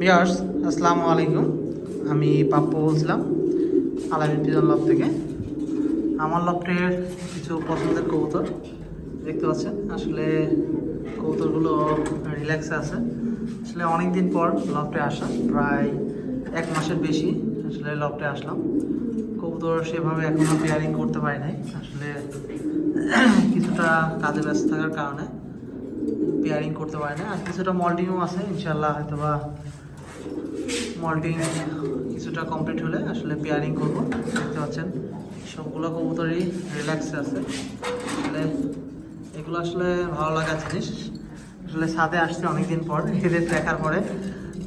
বিয়ার্স আসসালামু আলাইকুম। আমি পাপ্পু বলছিলাম, আলামিন পিজন লব থেকে। আমার লবটের কিছু পছন্দের কবুতর দেখতে পাচ্ছেন। আসলে কবুতরগুলো রিল্যাক্সে আছে। আসলে অনেক দিন পর লবটে আসা, প্রায় এক মাসের বেশি আসলে লবটে আসলাম। কবুতর সেভাবে এখনও পেয়ারিং করতে পারি নাই। আসলে কিছুটা কাজে ব্যস্ত থাকার কারণে পেয়ারিং করতে পারি না আর কিছুটা মল্টিংও আছে ইনশাল্লাহ হয়তো বা মল্টিং কিছুটা কমপ্লিট হলে আসলে পেয়ারিং করব। দেখতে পাচ্ছেন, সবগুলো কবুতরই রিল্যাক্সে আছে। আসলে এগুলো আসলে ভালো লাগা জিনিস। আসলে ছাদে আসছে অনেকদিন পর, এদের দেখার পরে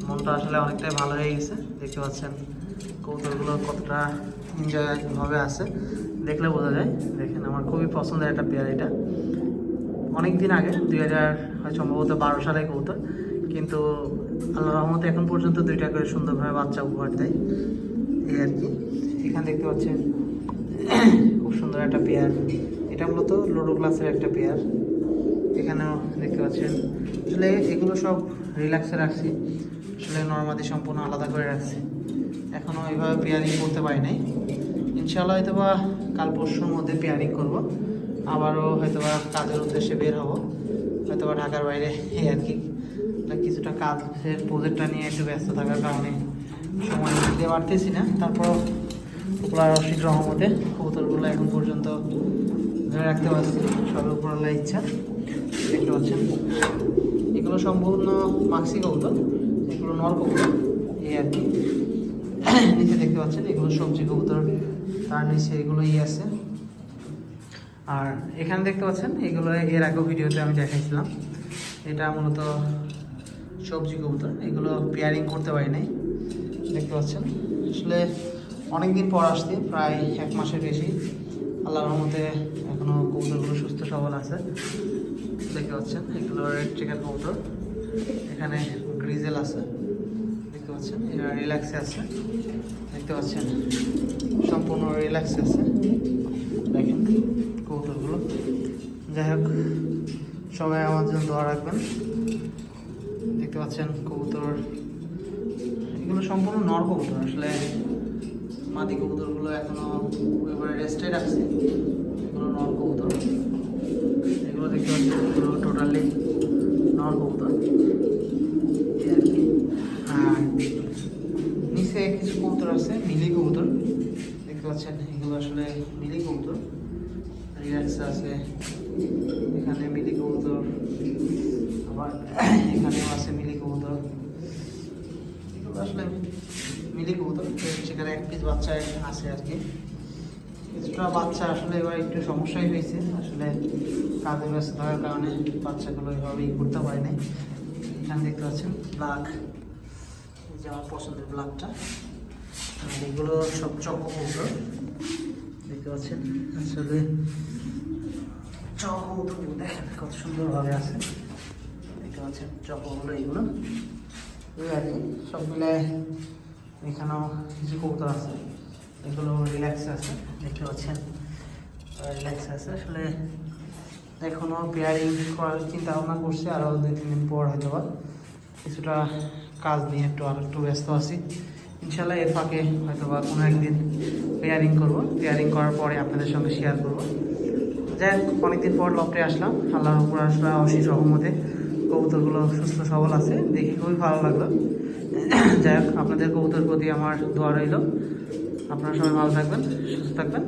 মনটা আসলে অনেকটাই ভালো হয়ে গেছে। দেখতে পাচ্ছেন, কবুতরগুলো কতটা এনজয়ভাবে আছে। দেখলে বোঝা যায়, দেখেন আমার খুবই পছন্দের একটা পেয়ার এটা। অনেক দিন আগে, দুই হাজার, হয় সম্ভবত বারো সালে কবুতর। কিন্তু আল্লাহ রহমতে এখন পর্যন্ত দুইটা করে সুন্দরভাবে বাচ্চা উপহার দেয়। এই আর কি। এখানে দেখতে পাচ্ছেন, খুব সুন্দর একটা পেয়ার এটা মূলত লোডো ক্লাসের একটা পেয়ার এখানেও দেখতে পাচ্ছেন, আসলে এগুলো সব রিল্যাক্সে রাখছি। আসলে নর্মাদি সম্পূর্ণ আলাদা করে রাখছি। এখনও এইভাবে পেয়ারিং করতে পারি নাই। ইনশাল্লাহ হয়তো বা কাল পরশুর মধ্যে পেয়ারিং করব। আবারও হয়তো বা কাজের উদ্দেশ্যে বের হব। হয়তো বা ঢাকার বাইরে, এই আর কি। কিছুটা কাজের প্রজেক্টটা নিয়ে একটু ব্যস্ত থাকার কারণে সময় দিতে পারতেছি না। তারপর উপরার অসিক রহমতে কবুতরগুলো এখন পর্যন্ত ধরে রাখতে পারছি সবে উপরাল্লা ইচ্ছা। দেখতে পাচ্ছেন, এগুলো সম্পূর্ণ মাক্সি কবুতর, এগুলো নর কবুতর, এই আর কি। নিচে দেখতে পাচ্ছেন, এগুলো সবজি কবুতর, তার নিচে এগুলো ই আছে। আর এখানে দেখতে পাচ্ছেন, এগুলো এর আগেও ভিডিওতে আমি দেখাইছিলাম। এটা মূলত সবজি কবুতর, এগুলো পেয়ারিং করতে পারি নাই, দেখতে পাচ্ছেন। আসলে অনেক দিন পর আসছি, প্রায় এক মাসের বেশি। আল্লাহর রহমতে এখনও কবুতরগুলো সুস্থ সবল আছে, দেখতে পাচ্ছেন। এগুলো রেড চিকেন কবুতর, এখানে গ্রিজেল আছে, দেখতে পাচ্ছেন। এরা রিল্যাক্সে আছে, দেখতে পাচ্ছেন। সম্পূর্ণ রিল্যাক্সে আছে। দেখেন কবুতরগুলো। যাই হোক সবাই আমার জন্য দোয়া রাখবেন। দেখতে পাচ্ছেন কবুতর। এগুলো সম্পূর্ণ নর কবুতর। আসলে মাদি কবুতরগুলো এখনও এবারে রেস্টে রাখছে এগুলো নর কবুতর। এগুলো দেখতে পাচ্ছেন এগুলো টোটালি নর কবুতর। আর নিচে কিছু কবুতর আছে, মিলি কবুতর। দেখতে পাচ্ছেন এগুলো আসলে মিলি কবুতর। রিল্যাক্স আছে। এখানে মিলি কবুতর। আবার এখানেও আছে মিলি কবুতর। আসলে মিলি কবুতর, সেখানে এক পিস বাচ্চা আছে আর কি কিছুটা বাচ্চা আসলে এবার একটু সমস্যাই হয়েছে। আসলে কাজে ব্যস্ত থাকার কারণে বাচ্চাগুলো এভাবে করতে পারে নাই। এখানে দেখতে পাচ্ছেন ব্লাক এই যে আমার পছন্দের ব্লাকটা আর এগুলো সব চক দেখতে পাচ্ছেন? আসলে চক কবুতরগুলো দেখেন কত সুন্দরভাবে আছে। দেখতে পাচ্ছেন চকগুলো এগুলো। এই আর সব মিলে এখানেও কিছু কবুতর আছে। এগুলো রিল্যাক্স আছে, দেখতে পাচ্ছেন। রিল্যাক্স আছে, আসলে এখনও পেয়ারিং করার চিন্তা ভাবনা করছে, আরও দুই, তিন দিন পর হয়তো বা কিছুটা কাজ নিয়ে একটু আর একটু ব্যস্ত আছি। ইনশাল্লাহ এর ফাঁকে হয়তো বা কোনো একদিন পেয়ারিং করব। পেয়ারিং করার পরে আপনাদের সঙ্গে শেয়ার করব। যাই হোক, অনেকদিন পর লকটে আসলাম। আল্লাহর উপর আসলে অশীষ রহমতে। কবুতরগুলো সুস্থ সবল আছে। দেখে খুবই ভালো লাগল। যাই হোক, আপনাদের কবুতর প্রতি আমার দোয়া রইল। আপনারা সবাই ভালো থাকবেন, সুস্থ থাকবেন।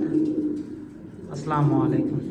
আসসালামু আলাইকুম।